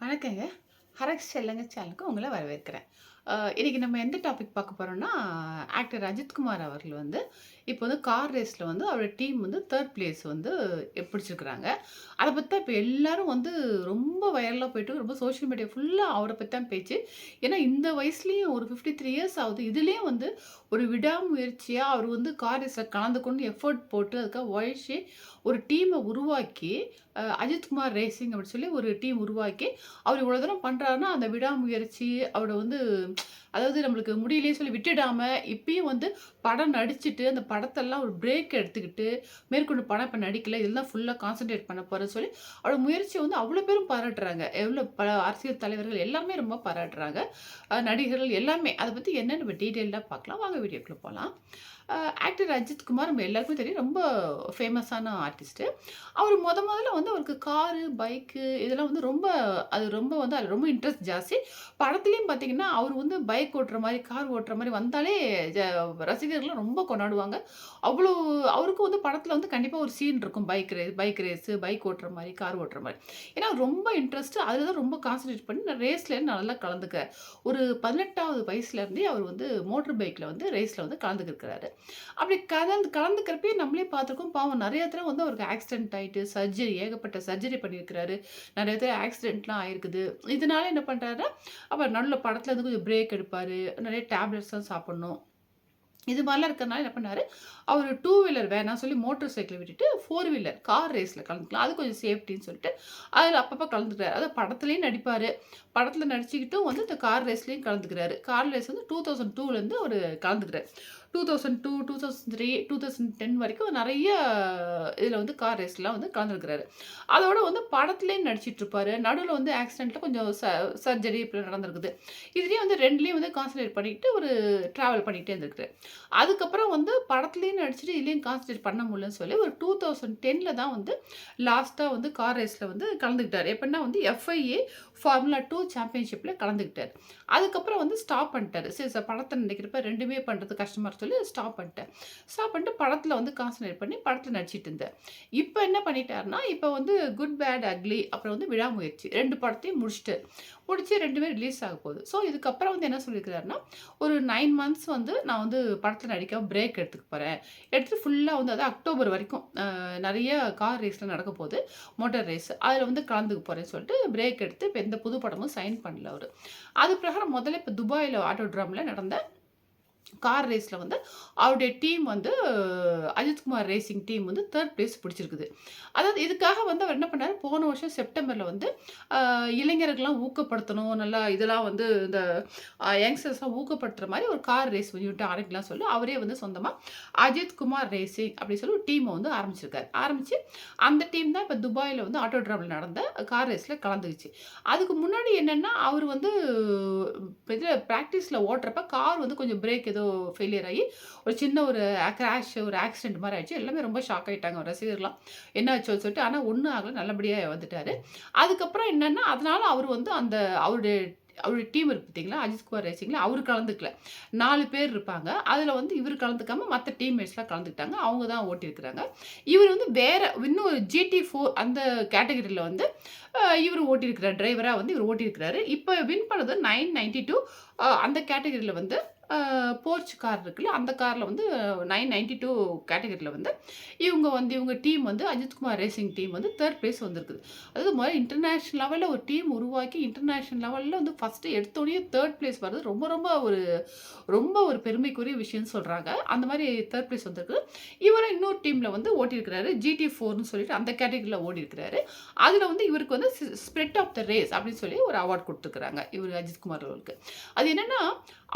வணக்கங்க. ஹரக்ஸ் செல்லங்க சேனலுக்கு உங்களை வரவேற்கிறேன். இன்றைக்கி நம்ம எந்த டாபிக் பார்க்க போகிறோன்னா ஆக்டர் அஜித்குமார் அவர்கள் வந்து, இப்போ வந்து கார் ரேஸில் வந்து அவரோட டீம் வந்து தேர்ட் பிளேஸ் வந்து பிடிச்சிருக்கிறாங்க. அதை பற்றி தான் இப்போ எல்லாரும் வந்து ரொம்ப வைரலாக போயிட்டு ரொம்ப சோஷியல் மீடியா ஃபுல்லாக அவரை பற்றி தான் பேச்சு. ஏன்னா இந்த வயசுலேயும் ஒரு 53 இயர்ஸ் ஆகுது. இதுலேயும் வந்து ஒரு விடாமுயற்சியாக அவர் வந்து கார் ரேஸில் கலந்து கொண்டு எஃபோர்ட் போட்டு அதுக்காக உழைச்சி ஒரு டீமை உருவாக்கி, அஜித்குமார் ரேசிங் அப்படின்னு சொல்லி ஒரு டீம் உருவாக்கி, அவர் இவ்வளோ தூரம் பண்ணுறாருன்னா அந்த விடாமுயற்சி அவரோட வந்து அதாவது நம்மளுக்கு முடியலையே சொல்லி விட்டுடாமல் இப்பயும் வந்து படம் நடிச்சுட்டு, அந்த படத்தெல்லாம் ஒரு பிரேக் எடுத்துக்கிட்டு, மேற்கொண்டு படம் இப்போ நடிக்கல. இதெல்லாம் ஃபுல்லாக கான்சென்ட்ரேட் கான்சன்ட்ரேட் பண்ண போகிறேன்னு சொல்லி, அவரோட முயற்சியை வந்து அவ்வளோ பேரும் பாராட்டுறாங்க. எவ்வளோ பல அரசியல் தலைவர்கள் எல்லாமே ரொம்ப பாராட்டுறாங்க. நடிகர்கள் எல்லாமே. அதை பற்றி என்ன நம்ம டீட்டெயிலாக பார்க்கலாம். வாங்க வீடியோக்குள்ள போகலாம் ஆக்டர் அஜித் குமார் நம்ம எல்லாருக்குமே தெரியும். ரொம்ப ஃபேமஸான ஆர்டிஸ்ட்டு. அவர் முத முதல்ல வந்து அவருக்கு காரு, பைக்கு இதெல்லாம் வந்து ரொம்ப அது ரொம்ப வந்து அது ரொம்ப இன்ட்ரெஸ்ட் ஜாஸ்தி. படத்துலேயும் பார்த்தீங்கன்னா, அவர் வந்து பைக் பைக் ஓட்டுற மாதிரி கார் ஓட்டுற மாதிரி வந்தாலே ஜ ரசிகர்கள்லாம் ரொம்ப கொண்டாடுவாங்க. அவ்வளோ அவருக்கும் வந்து படத்தில் வந்து கண்டிப்பாக ஒரு சீன் இருக்கும். பைக் ரே பைக் ரேஸு, பைக் ஓட்டுற மாதிரி கார் ஓட்டுற மாதிரி ஏன்னா ரொம்ப இன்ட்ரெஸ்ட்டு அதில் தான் ரொம்ப கான்சன்ட்ரேட் பண்ணி நான் ரேஸில் நல்லா கலந்துக்கிறேன். ஒரு 18வது வயசுலேருந்தே அவர் வந்து மோட்டர் பைக்கில் வந்து ரேஸில் வந்து கலந்துக்கிருக்கிறாரு. அப்படி கலந்து கலந்துக்கிறப்பயே நம்மளே பார்த்துருக்கோம். பாவம் நிறைய தடவ வந்து அவருக்கு ஆக்சிடென்ட் ஆகிட்டு சர்ஜரி ஏகப்பட்ட சர்ஜரி பண்ணியிருக்கிறாரு. நிறைய தடவை ஆக்சிடென்ட்லாம் ஆயிருக்குது. இதனால என்ன பண்றாருன்னா, அப்ப நல்ல படத்துல இருந்து கொஞ்சம் பிரேக் இருப்பார் நிறைய டேப்லெட்ஸ்லாம் சாப்பிடணும். இது மாதிரிலாம் இருக்கிறனால என்ன பண்ணார் அவர் டூ வீலர் வேணாம் சொல்லி மோட்டர் சைக்கிள் விட்டுட்டு ஃபோர் வீலர் கார் ரேஸில் கலந்துக்கலாம். அது கொஞ்சம் சேஃப்டின்னு சொல்லிட்டு, அதில் அப்பப்போ கலந்துக்கிறார் அதாவது படத்துலேயும் நடிப்பார் படத்தில் நடிச்சுக்கிட்டும் வந்து இந்த கார் ரேஸ்லேயும் கலந்துக்கிறாரு. கார் ரேஸ் வந்து டூ தௌசண்ட் டூலேருந்து அவர் கலந்துக்கிறார் 2002, 2003, 2010 வரைக்கும் நிறைய இதில் வந்து கார் ரேஸ்லாம் வந்து கலந்துருக்கிறாரு. அதோட வந்து படத்துலேயும் நடிச்சிட்ருப்பாரு நடுவில் வந்து ஆக்சிடெண்ட்டில் கொஞ்சம் ச சர்ஜரி இப்போ நடந்திருக்குது. இதுலேயும் வந்து ரெண்டுலேயும் வந்து கான்சன்ட்ரேட் பண்ணிட்டு ஒரு ட்ராவல் பண்ணிகிட்டே இருந்திருக்காரு. அதுக்கப்புறம் வந்து படத்துலேயும் நடிச்சுட்டு, இதுலேயும் கான்சன்ட்ரேட் பண்ண முடியலன்னு சொல்லி ஒரு 2010ல தான் வந்து லாஸ்ட்டாக வந்து கார் ரேஸில் வந்து கலந்துக்கிட்டார் எப்படின்னா வந்து எஃப்ஐஏ ஃபார்முலா டூ சாம்பியன்ஷிப்பில் கலந்துக்கிட்டார் அதுக்கப்புறம் வந்து ஸ்டாப் பண்ணிட்டார் சரி ச படத்துல நடிக்கிறப்ப 2மே பண்றது சொல்லி ஸ்டாப் பண்ணிட்டேன் ஸ்டாப் பண்ணிட்டு படத்தில் வந்து கான்சன்ட்ரேட் பண்ணி படத்தில் நடிச்சிட்டு இருந்தேன் இப்போ என்ன பண்ணிட்டாருன்னா, இப்போ வந்து குட், பேட், அக்லி அப்புறம் வந்து விடாமுயற்சி ரெண்டு படத்தையும் முடிச்சுட்டு முடிச்சு ரெண்டுமே ரிலீஸ் ஆக போகுது. ஸோ இதுக்கப்புறம் வந்து என்ன சொல்லியிருக்கிறாருன்னா, ஒரு நைன் மந்த்ஸ் வந்து நான் வந்து படத்தில் நடிக்காம பிரேக் எடுத்துக்க போகிறேன் எடுத்துகிட்டு ஃபுல்லாக வந்து அதாவது அக்டோபர் வரைக்கும் நிறைய கார் ரேஸ்லாம் நடக்க போகுது. Motor race. அதில் வந்து கலந்துக்க போகிறேன்னு சொல்லிட்டு பிரேக் எடுத்து இப்போ எந்த புது படமும் சைன் பண்ணல அவர். அது பிரகாரம் முதல்ல இப்போ துபாயில் ஆட்டோ ட்ராமில் நடந்த கார் ரேஸில் வந்து அவருடைய டீம் வந்து அஜித்குமார் ரேசிங் டீம் வந்து தேர்ட் பிளேஸ் பிடிச்சிருக்குது. அதாவது இதுக்காக வந்து அவர் என்ன பண்ணார் போன வருஷம் செப்டம்பரில் வந்து இளைஞர்கள்லாம் ஊக்கப்படுத்தணும். நல்லா இதெல்லாம் வந்து இந்த யங்ஸ்டர்ஸ்லாம் ஊக்கப்படுத்துகிற மாதிரி ஒரு கார் ரேஸ் யூனிட் ஆரம்பிக்கலாம் சொல்லி, அவரே வந்து சொந்தமாக அஜித்குமார் ரேசிங் அப்படின்னு சொல்லி ஒரு டீமை வந்து ஆரம்பிச்சிருக்காரு. ஆரம்பித்து அந்த டீம் தான் இப்போ துபாயில் வந்து ஆட்டோ டிராவல் நடந்த கார் ரேஸில் கலந்துக்குச்சு அதுக்கு முன்னாடி என்னென்னா அவர் வந்து இதில் ப்ராக்டிஸில் ஓட்டுறப்ப கார் வந்து கொஞ்சம் பிரேக் ஏதோ ஃபெயிலியர் ஆகி, ஒரு சின்ன ஒரு கிராஷ் ஒரு ஆக்சிடென்ட் மாதிரி ஆயிடுச்சு. எல்லாமே ரொம்ப ஷாக் ஆகிட்டாங்க ரசிகர்லாம். என்ன ஆச்சோன்னு சொல்லிட்டு. ஆனால் ஒன்றும் ஆகலை நல்லபடியாக வந்துட்டார் அதுக்கப்புறம் என்னென்னா அதனால் அவர் வந்து அந்த அவருடைய அவருடைய டீம் இருக்கு பார்த்தீங்களா, அஜித்குமார் ரேசிங்கில் அவர் கலந்துக்கல. நாலு பேர் இருப்பாங்க. அதில் வந்து இவர் கலந்துக்காமல் மற்ற டீம்மேட்ஸ்லாம் கலந்துக்கிட்டாங்க. அவங்க தான் ஓட்டியிருக்கிறாங்க. இவர் வந்து வேற இன்னும் ஒரு GT4 அந்த கேட்டகரியில் வந்து இவர் ஓட்டியிருக்கிறார். டிரைவராக வந்து இவர் ஓட்டியிருக்கிறாரு. இப்போ வின் பண்ணது நைன் நைன்டி டூ அந்த கேட்டகரியில் வந்து போர்ச் கார் இருக்குல்ல, அந்த காரில் வந்து நைன் நைன்டி டூ கேட்டகரியில் வந்து இவங்க வந்து இவங்க டீம் வந்து அஜித்குமார் ரேசிங் டீம் வந்து தேர்ட் ப்ளேஸ் வந்திருக்குது. அதாவது முதல்ல இன்டர்நேஷ்னல் லெவலில் ஒரு டீம் உருவாக்கி, இன்டர்நேஷ்னல் லெவலில் வந்து ஃபர்ஸ்ட்டு எடுத்தோனயே 3 பிளேஸ் வர்றது ரொம்ப ரொம்ப ஒரு ரொம்ப ஒரு பெருமைக்குரிய விஷயம்னு சொல்கிறாங்க அந்த மாதிரி தேர்ட் ப்ளேஸ் வந்திருக்கு. இவரும் இன்னொரு டீமில் வந்து ஓட்டியிருக்கிறாரு. ஜிடி ஃபோர்னு சொல்லிட்டு அந்த கேட்டகரில ஓடிருக்கிறாரு அதில் வந்து இவருக்கு வந்து ஸ்ப்ரெட் ஆஃப் த ரேஸ் அப்படின்னு சொல்லி ஒரு அவார்ட் கொடுத்துருக்குறாங்க இவர் அஜித்குமார் அவர்களுக்கு. அது என்னென்னா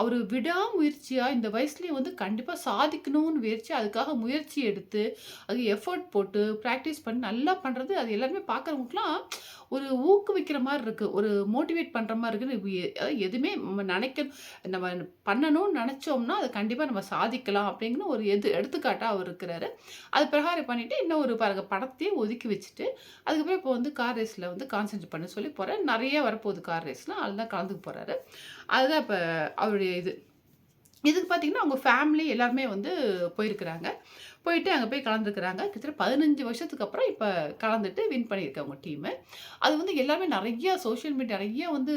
அவர் விடா முயற்சியாக இந்த வயசுலேயும் வந்து கண்டிப்பாக சாதிக்கணும்னு முயற்சி, அதுக்காக முயற்சி எடுத்து, அது எஃபர்ட் போட்டு, ப்ராக்டிஸ் பண்ணி நல்லா பண்ணுறது அது எல்லாருமே பார்க்குறவங்களுக்குலாம் ஒரு ஊக்குவிக்கிற மாதிரி இருக்குது ஒரு மோட்டிவேட் பண்ணுற மாதிரி இருக்குன்னு அதாவது எதுவுமே நம்ம நினைக்கணும் நம்ம பண்ணணும்னு நினச்சோம்னா அது கண்டிப்பாக நம்ம சாதிக்கலாம் அப்படிங்கிற ஒரு எது எடுத்துக்காட்டாக அவர் இருக்கிறாரு. அது பிரகாரம் பண்ணிவிட்டு இன்னும் ஒரு பாருங்க படத்தையே ஒதுக்கி வச்சுட்டு, அதுக்கப்புறம் இப்போ வந்து கார் ரேஸில் வந்து கான்சன்ட்ரேட் பண்ண சொல்லி போகிறேன் நிறைய வரப்போகுது கார் ரேஸ்லாம். அதில் தான் கலந்துக்க போகிறாரு அதுதான் இப்போ அவருடைய இது. இதுக்கு பார்த்தீங்கன்னா, அவங்க ஃபேமிலி எல்லாருமே வந்து போயிருக்கிறாங்க. போயிட்டு அங்கே போய் கலந்துக்கிறாங்க. கிட்டத்தட்ட பதினஞ்சு வருஷத்துக்கு அப்புறம் இப்போ கலந்துட்டு வின் பண்ணியிருக்காங்க டீமு அது வந்து எல்லாமே நிறைய சோஷியல் மீடியா நிறைய வந்து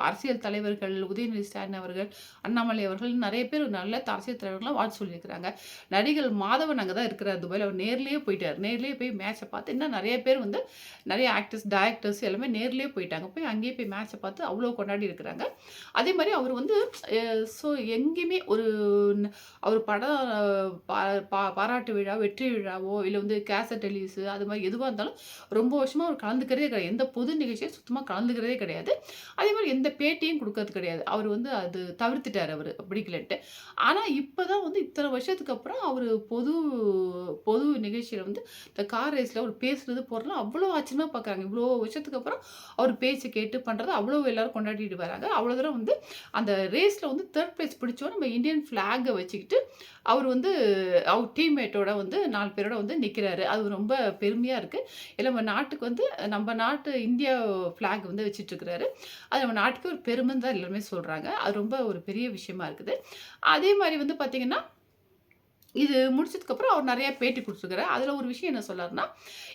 அரசியல் தலைவர்கள் உதயநிதி ஸ்டாலின் அவர்கள் அண்ணாமலை அவர்கள் நிறைய பேர் நல்ல அரசியல் தலைவர்கள்லாம் வாழ்த்து சொல்லியிருக்கிறாங்க. நடிகர் மாதவன் அங்கே தான் இருக்கிறார் துபாயில். அவர் நேர்லேயே போயிட்டார். நேர்லேயே போய் மேட்சை பார்த்து இன்னும் நிறைய பேர் வந்து நிறைய ஆக்டர்ஸ் டேரக்டர்ஸ் எல்லாமே நேர்லேயே போயிட்டாங்க. போய் அங்கேயே போய் மேட்சை பார்த்து அவ்வளோ கொண்டாடி இருக்கிறாங்க. அதே மாதிரி அவர் வந்து ஸோ எங்கேயுமே ஒரு அவர் படம் பா பா- பாராட்டு விழா வெற்றி விழாவோ இல்லை வந்து கேசட் ரிலீஸு அது மாதிரி எதுவாக இருந்தாலும் ரொம்ப வருஷமாக அவர் கலந்துக்கிறதே கிடையாது. எந்த பொது நிகழ்ச்சியும் சுத்தமாக கலந்துக்கிறதே கிடையாது. அதே மாதிரி எந்த பேட்டியும் கொடுக்கறது கிடையாது. அவர் வந்து அது தவிர்த்துட்டார் அவர் பிடிக்கலன்ட்டு. ஆனால் இப்போ தான் வந்து இத்தனை வருஷத்துக்கு அப்புறம் அவர் பொது பொது நிகழ்ச்சியில் வந்து இந்த கார் ரேஸில் அவர் பேசுறது போகிறலாம் அவ்வளோ ஆச்சரியமாக பார்க்குறாங்க இவ்வளோ வருஷத்துக்கு அப்புறம் அவர் பேச்சு கேட்டு பண்ணுறது அவ்வளோ எல்லோரும் கொண்டாடிட்டு வராங்க. அவ்வளோ தூரம் வந்து அந்த ரேஸில் வந்து தேர்ட் பிளேஸ் பிடிச்சோ நம்ம இந்தியன் ஃப்ளாகை வச்சுக்கிட்டு அவர் வந்து அவர் டீம்மேட்டோட வந்து நாலு பேரோட வந்து நிற்கிறாரு அது ரொம்ப பெருமையாக இருக்குது இல்லை நம்ம நாட்டுக்கு வந்து நம்ம நாட்டு இந்தியா ஃப்ளாக் வந்து வச்சுட்டுருக்கிறாரு அது நம்ம நாட்டுக்கு ஒரு பெருமைன்னு தான் எல்லாருமே சொல்கிறாங்க அது ரொம்ப ஒரு பெரிய விஷயமா இருக்குது. அதே மாதிரி வந்து பார்த்திங்கன்னா இது முடிச்சதுக்கப்புறம் அவர் நிறைய பேட்டி கொடுத்துருக்காரு. அதில் ஒரு விஷயம் என்ன சொல்லார்னா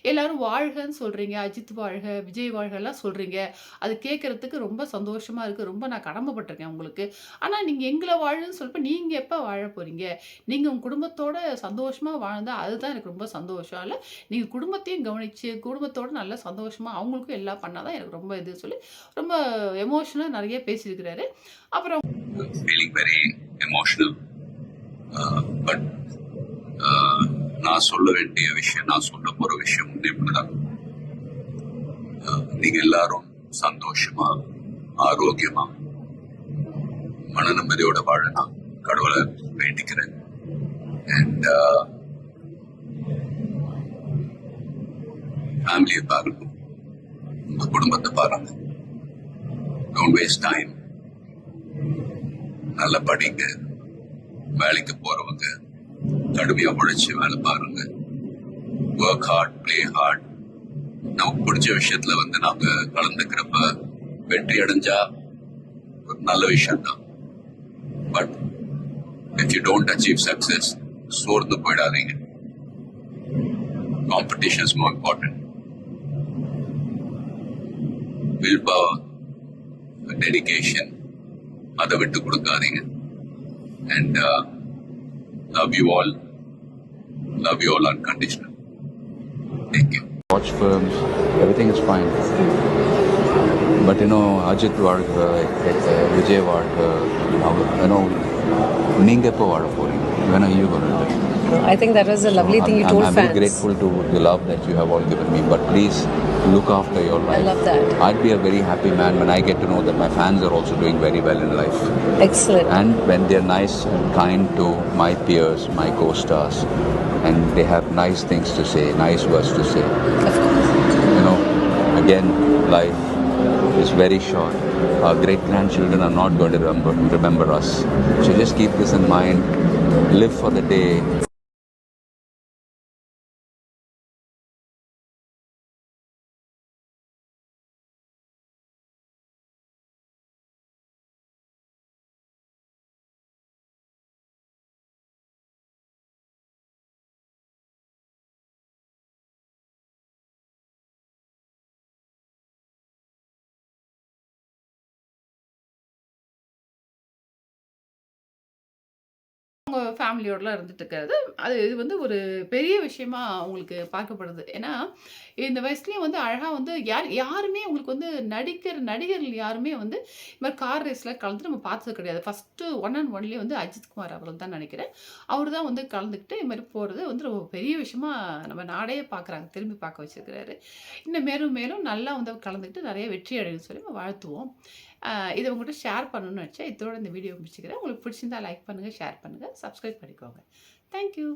எல்லாரும் வாழ்கன்னு சொல்கிறீங்க அஜித் வாழ்க விஜய் வாழ்கெல்லாம் சொல்கிறீங்க அது கேட்குறதுக்கு ரொம்ப சந்தோஷமாக இருக்குது ரொம்ப நான் கடமைப்பட்டிருக்கேன் உங்களுக்கு. ஆனால் நீங்கள் எங்களை வாழுன்னு சொல்லிட்டு நீங்கள் எப்போ வாழ போகிறீங்க நீங்கள் உங்கள் குடும்பத்தோட சந்தோஷமாக வாழ்ந்தால் அதுதான் எனக்கு ரொம்ப சந்தோஷம். இல்லை நீங்கள் குடும்பத்தையும் கவனித்து குடும்பத்தோடு நல்லா சந்தோஷமாக அவங்களுக்கும் எல்லாம் பண்ணால் தான் எனக்கு ரொம்ப இது சொல்லி ரொம்ப எமோஷனலாக நிறைய பேசியிருக்கிறாரு. அப்புறம் ஃபீலிங் வெரி எமோஷனல் பட் நான் சொல்ல வேண்டிய விஷயம் நான் சொல்ல போற விஷயம் வந்து இப்படிதான். நீங்க எல்லாரும் சந்தோஷமா ஆரோக்கியமா மன நிம்மதியோட வாழ நான் கடவுளை வேண்டிக்கிறேன். அண்ட் ஃபேமிலியை பாருங்க. உங்க குடும்பத்தை பாருங்க. டோன்ட் வேஸ்ட் டைம் நல்லா படிங்க. வேலைக்கு போறவங்க கடுமையா உழைச்சி வேலை பாருங்க. ஒர்க் ஹார்ட் ப்ளே ஹார்ட் நமக்கு பிடிச்ச விஷயத்துல வந்து நாங்க கலந்துக்கிறப்ப வெற்றி அடைஞ்சா ஒரு நல்ல விஷயம் தான் but if you don't achieve success சோர்ந்து போயிடாதீங்க. Competition is more important will power dedication அதை விட்டு கொடுக்காதீங்க. And Love you all. Love you all unconditionally. Thank you. Watch films, everything is fine. But you know, Ajit Varga, uh, uh, Vijay Varga, uh, you know, Ningappa when are you going to do live? I think that was a lovely thing you I'm, told I'm fans. very grateful to the love that you have all given me, but please look after your life. I love that. I'd be a very happy man when I get to know that my fans are also doing very well in life. Excellent. And when they're nice and kind to my peers, my co-stars, and they have nice things to say, nice words to say, Of course. you know, again, life is very short. Our great grandchildren are not going to remember, remember us. So just keep this in mind. Live for the day. அவங்க ஃபேமிலியோடலாம் இருந்துட்டு இருக்கிறது அது இது வந்து ஒரு பெரிய விஷயமா அவங்களுக்கு பார்க்கப்படுது. ஏன்னா இந்த வயசுலேயும் வந்து அழகாக வந்து யார் யாருமே உங்களுக்கு வந்து நடிக்கிற நடிகர்கள் யாருமே வந்து இது மாதிரி கார் ரேஸில் கலந்து நம்ம பார்த்தது கிடையாது. ஃபஸ்ட்டு ஒன் அண்ட் ஒன்லேயே வந்து அஜித் குமார் அவர்கள் தான் நினைக்கிறேன் அவர் தான் வந்து கலந்துக்கிட்டு இது மாதிரி போகிறது வந்து ரொம்ப பெரிய விஷயமா நம்ம நாடே பார்க்குறாங்க திரும்பி பார்க்க வச்சுருக்கிறாரு. இன்னும் மேலும் மேலும் நல்லா வந்து அவர் கலந்துக்கிட்டு நிறைய வெற்றி அடையும் சொல்லி நம்ம வாழ்த்துவோம். இதை உங்கள்கிட்ட ஷேர் பண்ணணும்னு வச்சா இதோட இந்த வீடியோ முடிச்சுக்கிறேன். உங்களுக்கு பிடிச்சிருந்தா லைக் பண்ணுங்கள் ஷேர் பண்ணுங்கள் சப்ஸ்கிரைப் பண்ணிக்கோங்க. தேங்க்யூ